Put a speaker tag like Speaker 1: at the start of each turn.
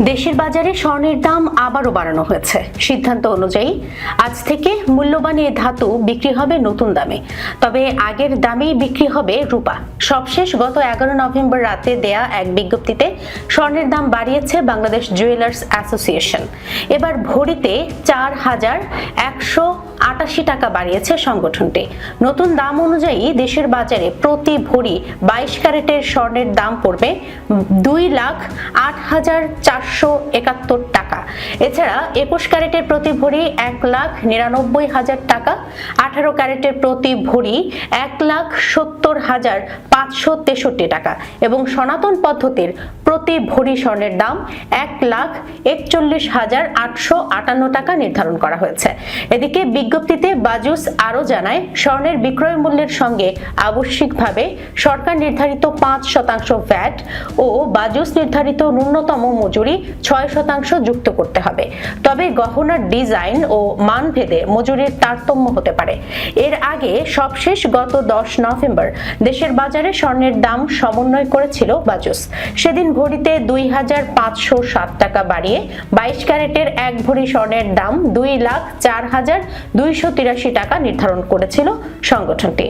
Speaker 1: দেশের বাজারে স্বর্ণের দাম আবারও বাড়ানো হয়েছে। সিদ্ধান্ত অনুযায়ী আজ থেকে মূল্যবান এ ধাতু বিক্রি হবে নতুন দামে। তবে আগের দামেই বিক্রি হবে রূপা। সবশেষ গত এগারো নভেম্বর রাতে দেয়া এক বিজ্ঞপ্তিতে স্বর্ণের দাম বাড়িয়েছে বাংলাদেশ জুয়েলার্স অ্যাসোসিয়েশন। এবার ভরিতে চার হাজার একশো আটাশি টাকা বাড়িয়েছে সংগঠনটি। নতুন দাম অনুযায়ী দেশের বাজারে প্রতি ভরি বাইশ ক্যারেটের স্বর্ণের দাম পড়বে দুই লাখ আট হাজার চারশো একাত্তর টাকা। এছাড়া একুশ ক্যারেটের প্রতি ভরি এক লাখ নিরানব্বই হাজার টাকা, আঠারো ক্যারেটের প্রতি ভরি এক লাখ সত্তর হাজার পাঁচশো তেষট্টি টাকা এবং সনাতন পদ্ধতির প্রতি ভরি স্বর্ণের দাম এক লাখ একচল্লিশ হাজার আটশো আটান্ন টাকা নির্ধারণ করা হয়েছে। এদিকে বিজ্ঞপ্তিতে বাজুস আরও জানায়, স্বর্ণের বিক্রয় মূল্যের সঙ্গে আবশ্যিকভাবে সরকার নির্ধারিত পাঁচ শতাংশ ভ্যাট ও বাজুস নির্ধারিত ন্যূনতম মজুরি ছয় শতাংশ যুক্ত করতে হবে। তবে গহনার ডিজাইন ও মান ভেদে মজুরির তারতম্য হতে পারে। এর আগে সবশেষ গত দশ নভেম্বর দেশের বাজারে স্বর্ণের দাম সমন্বয় করেছিল বাজুস। সেদিন ভরিতে দুই হাজার পাঁচশো সাত টাকা বাড়িয়ে বাইশ ক্যারেটের এক ভরি স্বর্ণের দাম দুই লাখ চার হাজার দুইশো তিরাশি টাকা নির্ধারণ করেছিল সংগঠনটি।